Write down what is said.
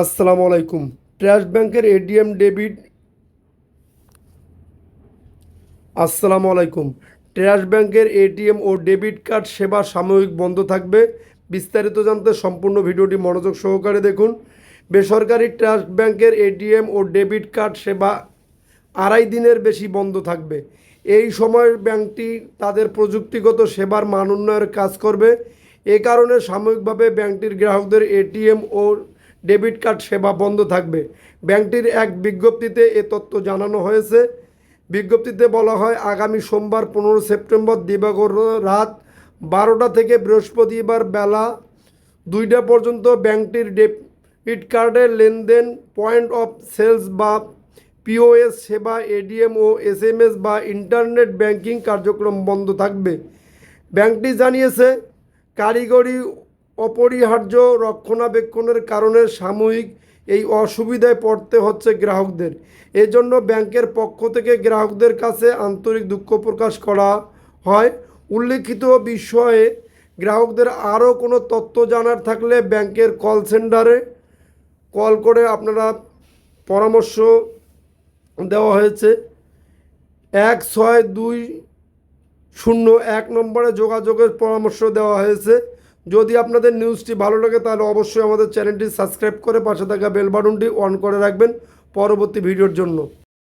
আসসালামু আলাইকুম। ট্রাস্ট ব্যাংকের এটিএম ডেবিট। আসসালামু আলাইকুম। ট্রাস্ট ব্যাংকের এটিএম ও ডেবিট কার্ড সেবা সাময়িক বন্ধ থাকবে। বিস্তারিত জানতে সম্পূর্ণ ভিডিওটি মনোযোগ সহকারে দেখুন। বেসরকারি ট্রাস্ট ব্যাংকের এটিএম ও ডেবিট কার্ড সেবা আড়াই দিনের বেশি বন্ধ থাকবে। এই সময় ব্যাংকটি তাদের প্রযুক্তিগত সেবার মান উন্নয়নের কাজ করবে। এ কারণে সাময়িকভাবে ব্যাংকটির গ্রাহকদের এটিএম ও ডেবিট কার্ড সেবা বন্ধ থাকবে। ব্যাংকটির এক বিজ্ঞপ্তিতে এ তথ্য জানানো হয়েছে। বিজ্ঞপ্তিতে বলা হয়, আগামী সোমবার পনেরো সেপ্টেম্বর দিবাগত রাত বারোটা থেকে বৃহস্পতিবার বেলা দুইটা পর্যন্ত ব্যাংকটির ডেবিট কার্ডের লেনদেন, পয়েন্ট অফ সেলস বা পিওএস সেবা, এডিএম ও এসএমএস বা ইন্টারনেট ব্যাংকিং কার্যক্রম বন্ধ থাকবে। ব্যাংকটি জানিয়েছে, কারিগরি অপরিহার্য রক্ষণাবেক্ষণের কারণে সাময়িক এই অসুবিধায় পড়তে হচ্ছে গ্রাহকদের। এজন্য ব্যাংকের পক্ষ থেকে গ্রাহকদের কাছে আন্তরিক দুঃখ প্রকাশ করা হয়। উল্লেখিত বিষয়ে গ্রাহকদের আরও কোনো তথ্য জানার থাকলে ব্যাংকের কল সেন্টারে কল করে আপনারা পরামর্শ দেওয়া হয়েছে। এক ছয় দুই শূন্য এক নম্বরে যোগাযোগের পরামর্শ দেওয়া হয়েছে। যদি আপনাদের নিউজটি ভালো লাগে, তাহলে অবশ্যই আমাদের চ্যানেলটি সাবস্ক্রাইব করে পাশে থাকা বেল বাটনটি অন করে রাখবেন। পরবর্তী ভিডিওর জন্য।